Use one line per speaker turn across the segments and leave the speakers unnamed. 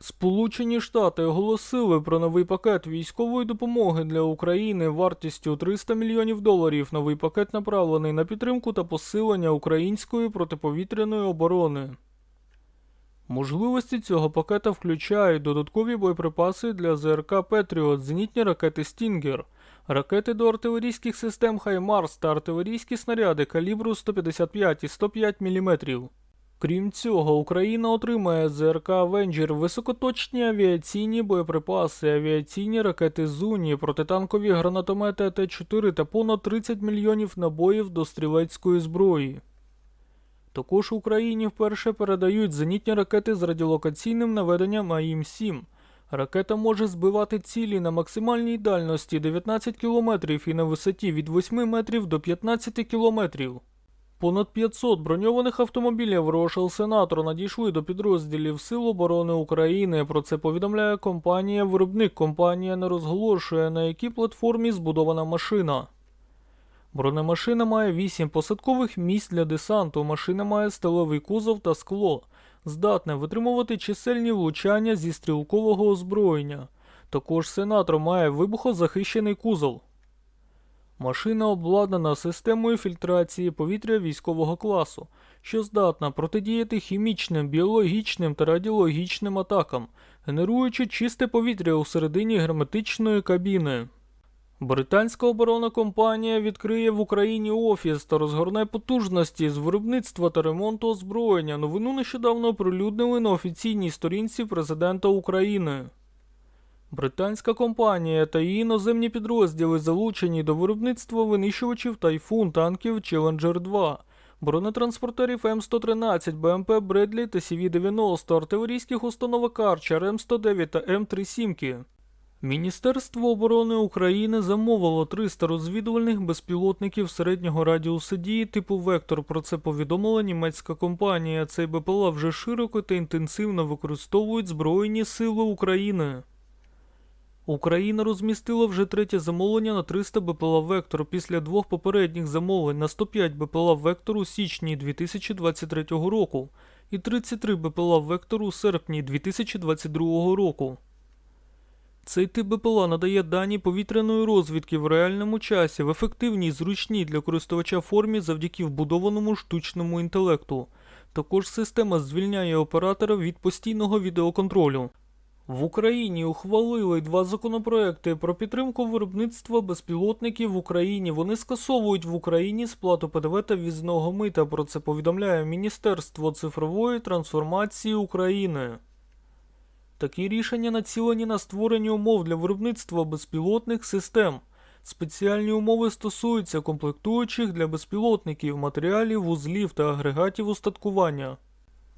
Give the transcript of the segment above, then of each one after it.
Сполучені Штати оголосили про новий пакет військової допомоги для України вартістю 300 мільйонів доларів. Новий пакет направлений на підтримку та посилення української протиповітряної оборони. Можливості цього пакета включають додаткові боєприпаси для ЗРК Петріот, зенітні ракети Стінгер, ракети до артилерійських систем Хаймарс та артилерійські снаряди калібру 155 і 105 мм. Крім цього, Україна отримає ЗРК Авенджер, високоточні авіаційні боєприпаси, авіаційні ракети Зуні, протитанкові гранатомети АТ-4 та понад 30 мільйонів набоїв до стрілецької зброї. Також Україні вперше передають зенітні ракети з радіолокаційним наведенням АІМ-7. Ракета може збивати цілі на максимальній дальності 19 км і на висоті від 8 метрів до 15 кілометрів. Понад 500 броньованих автомобілів Рошел-Сенатор надійшли до підрозділів Сил оборони України. Про це повідомляє компанія. Виробник компанія не розголошує, на якій платформі збудована машина. Бронемашина має 8 посадкових місць для десанту. Машина має сталевий кузов та скло, здатне витримувати чисельні влучання зі стрілкового озброєння. Також сенатор має вибухозахищений кузов. Машина обладнана системою фільтрації повітря військового класу, що здатна протидіяти хімічним, біологічним та радіологічним атакам, генеруючи чисте повітря у середині герметичної кабіни. Британська оборонна компанія відкриє в Україні офіс та розгорне потужності з виробництва та ремонту озброєння. Новину нещодавно оприлюднили на офіційній сторінці президента України. Британська компанія та її іноземні підрозділи залучені до виробництва винищувачів Тайфун, танків Challenger 2, бронетранспортерів М113, БМП Бредлі та CV-90, артилерійських установок Арчер М109 та М3 Сімки. Міністерство оборони України замовило 300 розвідувальних безпілотників середнього радіусу дії типу Вектор. Про це повідомила німецька компанія. Цей БПЛА вже широко та інтенсивно використовують Збройні Сили України. Україна розмістила вже третє замовлення на 300 БПЛА Вектор після двох попередніх замовлень на 105 БПЛА Вектор у січні 2023 року і 33 БПЛА Вектор у серпні 2022 року. Цей тип БПЛА надає дані повітряної розвідки в реальному часі в ефективній і зручній для користувача формі завдяки вбудованому штучному інтелекту. Також система звільняє оператора від постійного відеоконтролю. В Україні ухвалили два законопроекти про підтримку виробництва безпілотників в Україні. Вони скасовують в Україні сплату ПДВ та візного мита. Про це повідомляє Міністерство цифрової трансформації України. Такі рішення націлені на створення умов для виробництва безпілотних систем. Спеціальні умови стосуються комплектуючих для безпілотників, матеріалів, вузлів та агрегатів устаткування.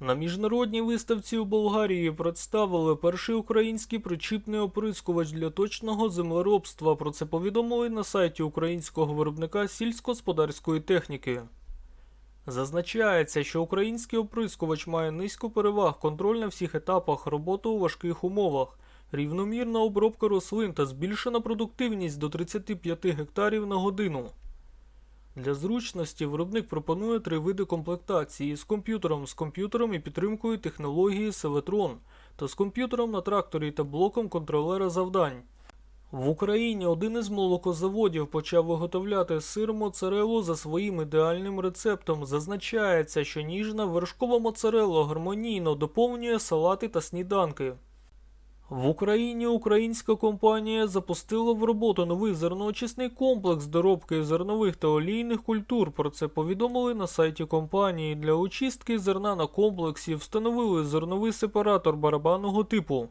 На міжнародній виставці у Болгарії представили перший український причіпний оприскувач для точного землеробства. Про це повідомили на сайті українського виробника сільськогосподарської техніки. Зазначається, що український оприскувач має низьку переваг, контроль на всіх етапах, роботу у важких умовах, рівномірна обробка рослин та збільшена продуктивність до 35 гектарів на годину. Для зручності виробник пропонує три види комплектації з комп'ютером, з комп'ютером і підтримкою технології Селетрон та з комп'ютером на тракторі та блоком контролера завдань. В Україні один із молокозаводів почав виготовляти сир моцарелу за своїм ідеальним рецептом. Зазначається, що ніжна вершкова моцарелла гармонійно доповнює салати та сніданки. В Україні українська компанія запустила в роботу новий зерноочисний комплекс доробки зернових та олійних культур. Про це повідомили на сайті компанії. Для очистки зерна на комплексі встановили зерновий сепаратор барабанного типу.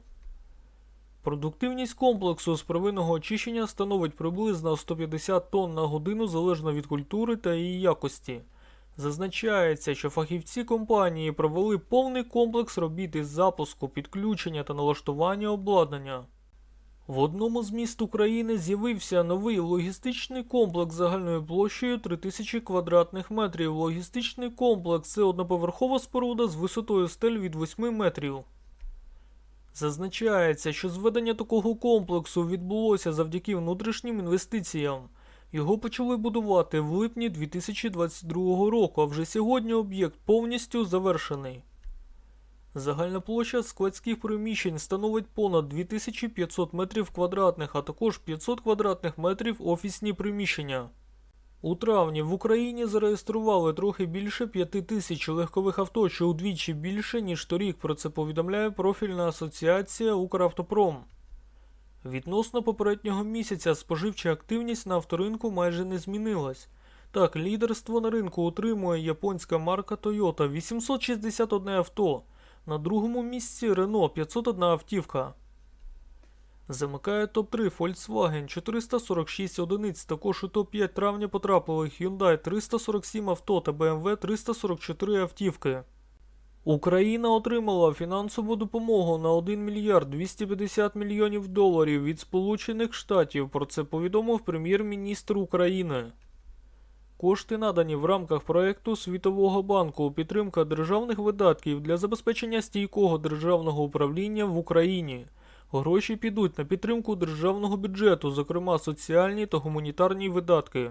Продуктивність комплексу з первинного очищення становить приблизно 150 тонн на годину залежно від культури та її якості. Зазначається, що фахівці компанії провели повний комплекс робіт із запуску, підключення та налаштування обладнання. В одному з міст України з'явився новий логістичний комплекс загальною площею 3000 квадратних метрів. Логістичний комплекс це одноповерхова споруда з висотою стель від 8 метрів. Зазначається, що зведення такого комплексу відбулося завдяки внутрішнім інвестиціям. Його почали будувати в липні 2022 року, а вже сьогодні об'єкт повністю завершений. Загальна площа складських приміщень становить понад 2500 метрів квадратних, а також 500 квадратних метрів офісні приміщення. У травні в Україні зареєстрували трохи більше 5 тисяч легкових авто, що удвічі більше, ніж торік. Про це повідомляє профільна асоціація Укравтопром. Відносно попереднього місяця споживча активність на авторинку майже не змінилась. Так, лідерство на ринку утримує японська марка Toyota 861 авто. На другому місці Renault 501 автівка. Замикає топ-3 Volkswagen 446 одиниць. Також у топ-5 травня потрапили Hyundai 347 авто та BMW 344 автівки. Україна отримала фінансову допомогу на 1 мільярд 250 мільйонів доларів від Сполучених Штатів. Про це повідомив прем'єр-міністр України. Кошти надані в рамках проекту Світового банку підтримка державних видатків для забезпечення стійкого державного управління в Україні. Гроші підуть на підтримку державного бюджету, зокрема соціальні та гуманітарні видатки.